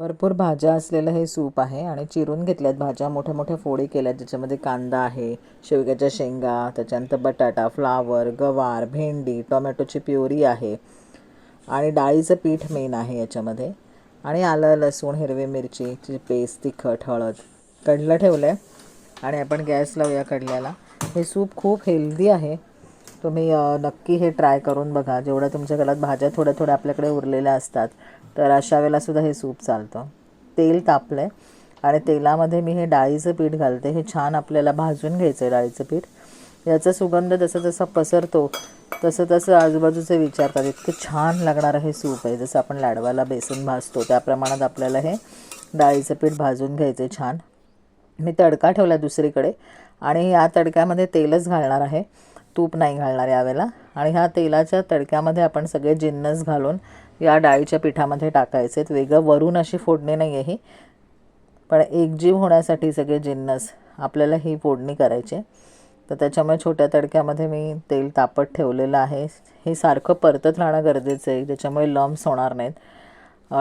भरपूर भाज्या असलेलं हे सूप आहे आणि चिरून घेतल्यात भाज्या मोठ्या मोठ्या फोडी केल्यात ज्याच्यामध्ये कांदा आहे शेवग्याच्या शेंगा त्याच्यानंतर बटाटा फ्लावर गवार भेंडी टोमॅटोची प्युरी आहे आणि डाळीचं पीठ मेन आहे याच्यामध्ये. आणि आलं लसूण हिरवी मिरची पेस्ट तिखट हळद कडलं ठेवलं आहे आणि आपण गॅस लावूया कडल्याला. हे सूप खूप हेल्दी आहे. तुम्ही नक्की हे ट्राय करून बघा. जेवढ्या तुमच्या घरात भाज्या थोड्या थोड्या आपल्याकडे उरलेल्या असतात तर अशा वेळेला सुद्धा हे सूप चालतं. तेल तापलं आहे आणि तेलामध्ये मी हे डाळीचं पीठ घालते. हे छान आपल्याला भाजून घ्यायचं आहे डाळीचं पीठ. याचा सुगंध जसा जसा पसरतो तसं तसं आजूबाजूचे विचारतात इतकं छान लागणारं हे सूप आहे. जसं आपण लाडवाला बेसन भाजतो त्या प्रमाणात आपल्याला हे डाळीचं पीठ भाजून घ्यायचं आहे छान. मी तडका ठेवला दुसरीकडे आणि या तडक्यामध्ये तेलच घालणार आहे. तूप नाही घालणार यावेळेला. आणि ह्या तेलाच्या तडक्यामध्ये आपण सगळे जिन्नस घालून या डाळीच्या पिठामध्ये टाकायचे आहेत. वेगळं वरून अशी फोडणी नाही आहे ही. पण एकजीव होण्यासाठी सगळे जिन्नस आपल्याला ही फोडणी करायची आहे. तर त्याच्यामुळे छोट्या तडक्यामध्ये मी तेल तापत ठेवलेलं आहे. हे सारखं परतत राहणं गरजेचं आहे. त्याच्यामुळे लम्स होणार नाहीत.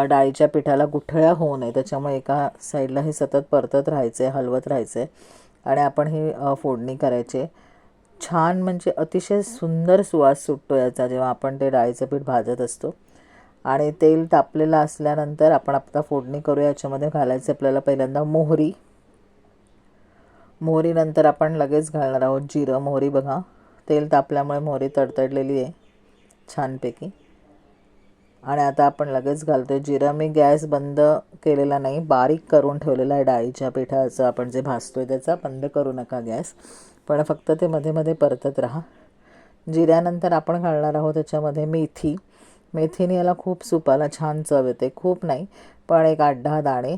डाळीच्या पिठाला गुठळ्या होऊ नये. त्याच्यामुळे एका साईडला हे सतत परतत राहायचं आहे हलवत राहायचं आहे आणि आपण ही फोडणी करायची छान म्हणजे अतिशय सुंदर सुवास सुटतो याचा जेव्हा आपण ते डाळीचं पीठ भाजत असतो. आणि तेल तापलेलं असल्यानंतर आपण आता फोडणी करूया. याच्यामध्ये घालायचं आपल्याला पहिल्यांदा मोहरी. मोहरीनंतर आपण लगेच घालणार आहोत जिरं. मोहरी बघा तेल तापल्यामुळे मोहरी तडतडलेली आहे छानपैकी. आणि आता आपण लगेच घालतो आहे जिरं. मी गॅस बंद केलेला नाही बारीक करून ठेवलेला आहे डाळीच्या पिठाचं. आपण जे भाजतो आहे त्याचा बंद करू नका गॅस. पण फक्त ते मध्ये मध्ये परतत राहा. जिऱ्यानंतर आपण घालणार आहोत त्याच्यामध्ये मेथी. मेथीने याला खूप सुपाला छान चव येते. खूप नाही पण एक आठ दहा दाणे.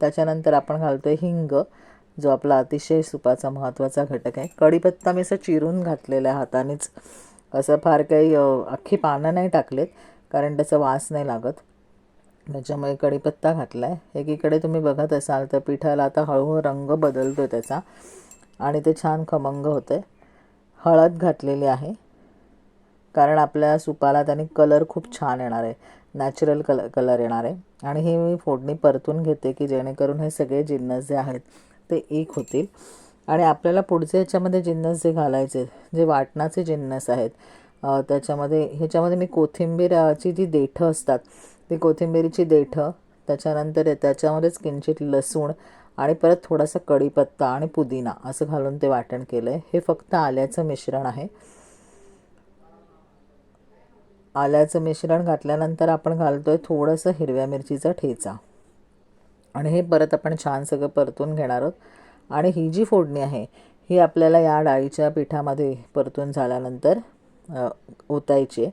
त्याच्यानंतर आपण घालतो आहे हिंग जो आपला अतिशय सुपाचा महत्त्वाचा घटक आहे. कढीपत्ता मी असं चिरून घातलेला आहे हातानेच. असं फार काही अख्खी पानं नाही टाकलेत कारण त्याचा वास नाही लागत. त्याच्यामुळे कढीपत्ता घातला आहे एकीकडे तुम्ही बघत असाल तर पिठाला आता हळूहळू रंग बदलतो त्याचा. आणि ते छान खमंग होते हळद घातलेली आहे. कारण आपल्या सुपाला त्याने कलर खूप छान येणार आहे. नॅचरल कल कलर येणार आहे. आणि हे मी फोडणी परतून घेते की जेणेकरून हे सगळे जिन्नस जे आहेत ते एक होतील. आणि आपल्याला पुढचे ह्याच्यामध्ये जिन्नस जे घालायचे जे वाटणाचे जिन्नस आहेत त्याच्यामध्ये ह्याच्यामध्ये मी कोथिंबीरची जी देठं असतात ती कोथिंबीरीची देठं त्याच्यानंतर त्याच्यामध्येच किंचित लसूण आणि परत थोडासा कढीपत्ता आणि पुदिना असं घालून ते वाटण केलं आहे हे फक्त आल्याचं मिश्रण आहे. आल्याचं मिश्रण घातल्यानंतर आपण घालतो आहे थोडंसं हिरव्या मिरचीचा ठेचा. आणि हे परत आपण छान सगळं परतून घेणार आहोत. आणि ही जी फोडणी आहे ही आपल्याला या डाळीच्या पिठामध्ये परतून झाल्यानंतर ओतायची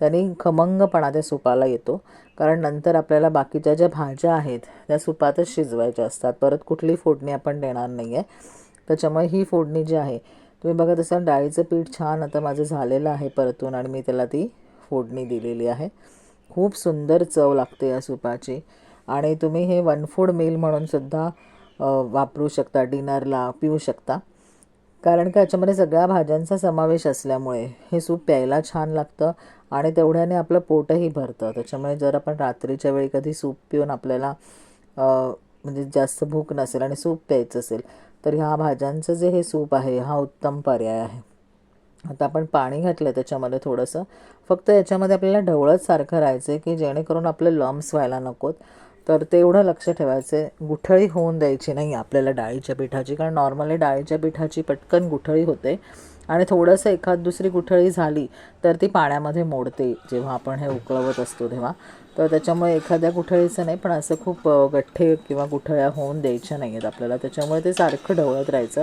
त्याने खमंगपणा त्या सुपाला येतो. कारण नंतर आपल्याला बाकीच्या ज्या भाज्या आहेत त्या सुपातच शिजवायच्या असतात. परत कुठली फोडणी आपण देणार नाही आहे त्याच्यामुळे ही फोडणी जी आहे तुम्ही बघत असाल डाळीचं पीठ छान आता माझं झालेलं आहे परतून आणि मी त्याला ती फोडणी दिलेली आहे. खूप सुंदर चव लागते या सुपाची. आणि तुम्ही हे वन फूड मील म्हणून सुद्धा वापरू शकता डिनरला पिऊ शकता. कारण का याच्यामध्ये सगळ्या भाज्यांचा समावेश असल्यामुळे हे सूप प्यायला छान लागतं आणि तेवढ्याने आपलं पोटही भरतं. त्याच्यामुळे जर आपण रात्रीच्या वेळी कधी सूप पिऊन आपल्याला म्हणजे जास्त भूक नसेल आणि सूप प्यायचं असेल तर ह्या भाज्यांचं जे हे सूप आहे हा उत्तम पर्याय आहे. आता आपण पाणी घातलं त्याच्यामध्ये थोडंसं. फक्त याच्यामध्ये आपल्याला ढवळत सारखं राहायचं आहे की जेणेकरून आपले लम्स व्हायला नकोत. तर तेवढं लक्ष ठेवायचं आहे गुठळी होऊन द्यायची नाही आपल्याला डाळीच्या पिठाची कारण नॉर्मली डाळीच्या पिठाची पटकन गुठळी होते. आणि थोडंसं एखाद दुसरी गुठळी झाली तर ती पाण्यामध्ये मोडते जेव्हा आपण हे उकळवत असतो तेव्हा. तर त्याच्यामुळे एखाद्या गुठळीचं नाही पण असं खूप गठ्ठे किंवा गुठळ्या होऊन द्यायच्या नाही आहेत आपल्याला. त्याच्यामुळे ते सारखं ढवळत राहायचं.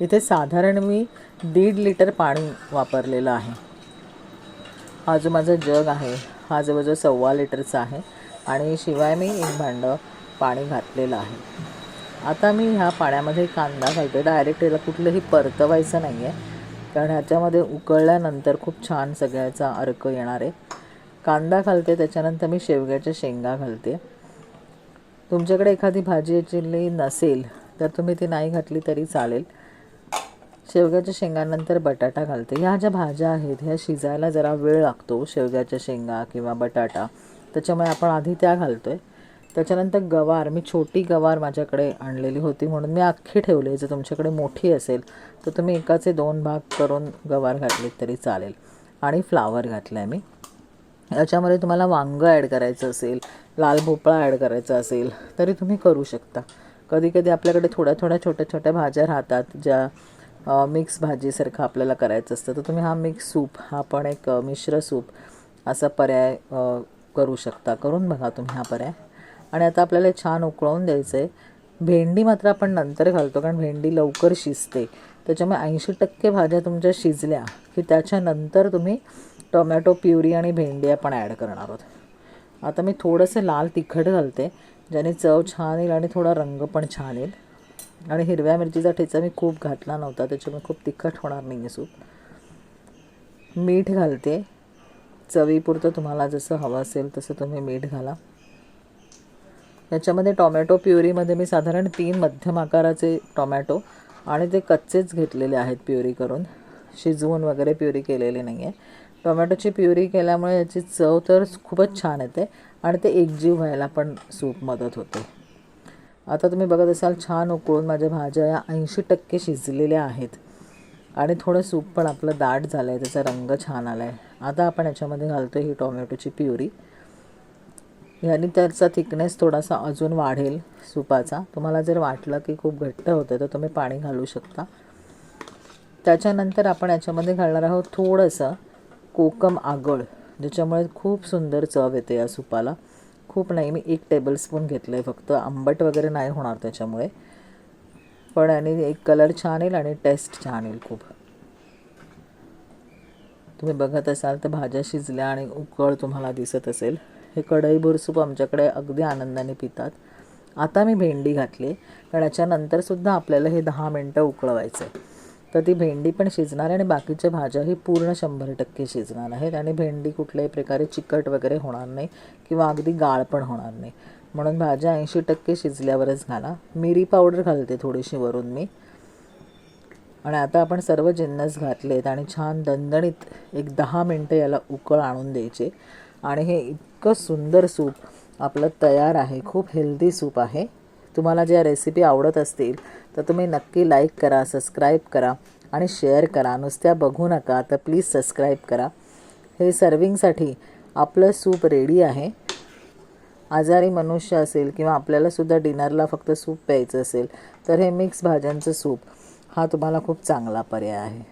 इथे साधारण मी दीड लिटर पाणी वापरलेलं आहे. हा जो माझा जग आहे हा जवळजवळ सव्वा लिटरचा आहे आणि शिवाय मी एक भांडं पाणी घातलेलं आहे. आता मी ह्या पाण्यामध्ये कांदा घालते डायरेक्ट याला कुठलंही परतवायचं नाही आहे कारण ह्याच्यामध्ये उकळल्यानंतर खूप छान सगळ्याचा अर्क येणार आहे. कांदा घालते त्याच्यानंतर मी शेवग्याच्या शेंगा घालते. तुमच्याकडे एखादी भाजी याची नसेल तर तुम्ही ती नाही घातली तरी चालेल. शेवग्याच्या शेंगानंतर बटाटा घालते. ह्या ज्या भाज्या आहेत ह्या शिजायला जरा वेळ लागतो शेवग्याच्या शेंगा किंवा बटाटा. त्याच्यामुळे आपण आधी त्या घालतो आहे त्याच्यानंतर गवार मी छोटी गवार माझ्याकडे आणलेली होती म्हणून मी अख्खी ठेवली जर तुमच्याकडे मोठी असेल तर तुम्ही एकाचे दोन भाग करून गवार घातलीत तरी चालेल. आणि फ्लावर घातला आहे मी. याच्यामध्ये तुम्हाला वांगं ॲड करायचं असेल लाल भोपळा ॲड करायचा असेल तरी तुम्ही करू शकता. कधी कधी आपल्याकडे थोड्या थोड्या छोट्या छोट्या भाज्या राहतात ज्या मिक्स भाजीसारखं आपल्याला करायचं असतं. तर तुम्ही हा मिक्स सूप हा पण एक मिश्र सूप असा पर्याय करू शकता. करून बघा तुम्ही हा पर्याय. आणि आता आपल्याला हे छान उकळवून द्यायचं आहे भेंडी मात्र आपण नंतर घालतो कारण भेंडी लवकर शिजते. त्याच्यामुळे ऐंशी टक्के भाज्या तुमच्या शिजल्या की त्याच्यानंतर तुम्ही टोमॅटो प्युरी आणि भेंडी आपण ॲड करणार आहोत. आता मी थोडंसं लाल तिखट घालते ज्याने चव छान येईल आणि थोडा रंग पण छान येईल. आणि हिरव्या मिरचीचा ठेचा मी खूप घातला नव्हता त्याच्यामुळे खूप तिखट होणार नाही आहे सूप. मीठ घालते. चवीपुरतं तुम्हाला जसं हवं असेल तसं तुम्ही मीठ घाला. याच्यामध्ये टॉमॅटो प्युरीमध्ये मी साधारण तीन मध्यम आकाराचे टॉमॅटो आणि ते कच्चेच घेतलेले आहेत प्युरी करून. शिजवून वगैरे प्युरी केलेली नाही आहे टोमॅटोची प्युरी केल्यामुळे याची चव तर खूपच छान येते आणि ते एकजीव व्हायला पण सूप मदत होते. आता तुम्ही बघत असाल छान उकळून माझ्या भाज्या या ऐंशी टक्के शिजलेल्या आहेत. आणि थोडं सूप पण आपलं दाट झालं आहे त्याचा रंग छान आला आहे आता आपण याच्यामध्ये घालतो ही टोमॅटोची प्युरी. याने त्याचा थिकनेस थोडासा अजून वाढेल सुपाचा. तुम्हाला जर वाटलं की खूप घट्ट होतं तर तुम्ही पाणी घालू शकता. त्याच्यानंतर आपण याच्यामध्ये घालणार आहोत थोडंसं कोकम आगळ ज्याच्यामुळे खूप सुंदर चव येते या सुपाला. खूप नाही मी एक टेबलस्पून घेतलं आहे फक्त. आंबट वगैरे नाही होणार त्याच्यामुळे. पण आणि एक कलर छान येईल आणि टेस्ट छान येईल खूप. तुम्ही बघत असाल तर भाज्या शिजल्या आणि उकळ तुम्हाला दिसत असेल. हे कढईभर सूप आमच्याकडे अगदी आनंदाने पितात. आता मी भेंडी घातली. कारण याच्यानंतरसुद्धा आपल्याला हे दहा मिनटं उकळवायचं आहे तर ती भेंडी पण शिजणार आहे आणि बाकीच्या भाज्याही पूर्ण शंभर टक्के शिजणार आहेत. आणि भेंडी कुठल्याही प्रकारे चिकट वगैरे होणार नाही किंवा अगदी गाळ पण होणार नाही. म्हणून भाज्या ऐंशी टक्के शिजल्यावरच घाला. मिरी पावडर घालते थोडीशी वरून मी. आणि आता आपण सर्व जिन्नस घातलेत आणि छान दणदणीत एक दहा मिनटं याला उकळ आणून द्यायचे. आणि हे इतकं सुंदर सूप आपलं तयार आहे. खूप हेल्दी सूप आहे. तुम्हाला ज्या रेसिपी आवडत असतील तर तुम्ही नक्की लाईक करा सबस्क्राईब करा आणि शेअर करा. नुसत्या बघू नका तर प्लीज सबस्क्राईब करा. हे सर्विंगसाठी आपलं सूप रेडी आहे. आजारी मनुष्य असेल किंवा आपल्यालासुद्धा डिनरला फक्त सूप प्यायचं असेल तर हे मिक्स भाज्यांचं सूप हा तुम्हाला खूप चांगला पर्याय आहे.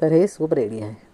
तर हे सूप रेडी आहे.